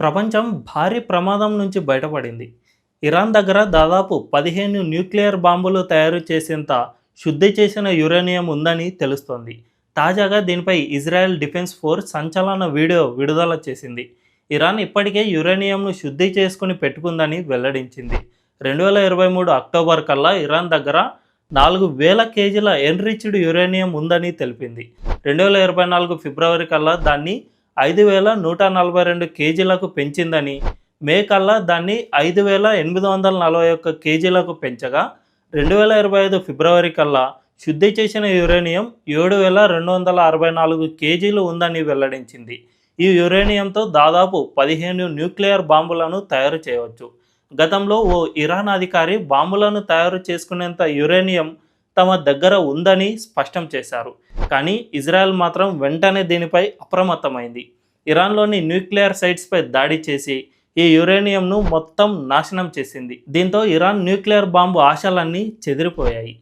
ప్రపంచం భారీ ప్రమాదం నుంచి బయటపడింది. ఇరాన్ దగ్గర దాదాపు పదిహేను న్యూక్లియర్ బాంబులు తయారు చేసేంత శుద్ధి చేసిన యురేనియం ఉందని తెలుస్తోంది. తాజాగా దీనిపై ఇజ్రాయెల్ డిఫెన్స్ ఫోర్స్ సంచలన వీడియో విడుదల చేసింది. ఇరాన్ ఇప్పటికే యురేనియంను శుద్ధి చేసుకుని పెట్టుకుందని వెల్లడించింది. రెండు వేల ఇరవై మూడు అక్టోబర్ కల్లా ఇరాన్ దగ్గర నాలుగు వేల కేజీల ఎన్రిచ్డ్ యురేనియం ఉందని తెలిపింది. రెండు వేల ఇరవై నాలుగు ఫిబ్రవరి కల్లా దాన్ని ఐదు వేల నూట నలభై రెండు కేజీలకు పెంచిందని మే కల్లా దాన్ని ఐదు వేల ఎనిమిది వందల నలభై ఒక్క కేజీలకు పెంచగా రెండు వేల ఇరవై ఐదు ఫిబ్రవరి కల్లా శుద్ధి చేసిన యురేనియం ఏడు వేల రెండు వందల అరవై నాలుగు కేజీలు ఉందని వెల్లడించింది. ఈ యురేనియంతో దాదాపు పదిహేను న్యూక్లియర్ బాంబులను తయారు చేయవచ్చు. గతంలో ఓ ఇరాన్ అధికారి బాంబులను తయారు చేసుకునేంత యురేనియం తమ దగ్గర ఉందని స్పష్టం చేశారు. కానీ ఇజ్రాయెల్ మాత్రం వెంటనే దీనిపై అప్రమత్తమైంది. ఇరాన్లోని న్యూక్లియర్ సైట్స్పై దాడి చేసి ఈ యురేనియంను మొత్తం నాశనం చేసింది. దీంతో ఇరాన్ న్యూక్లియర్ బాంబు ఆశలన్నీ చెదిరిపోయాయి.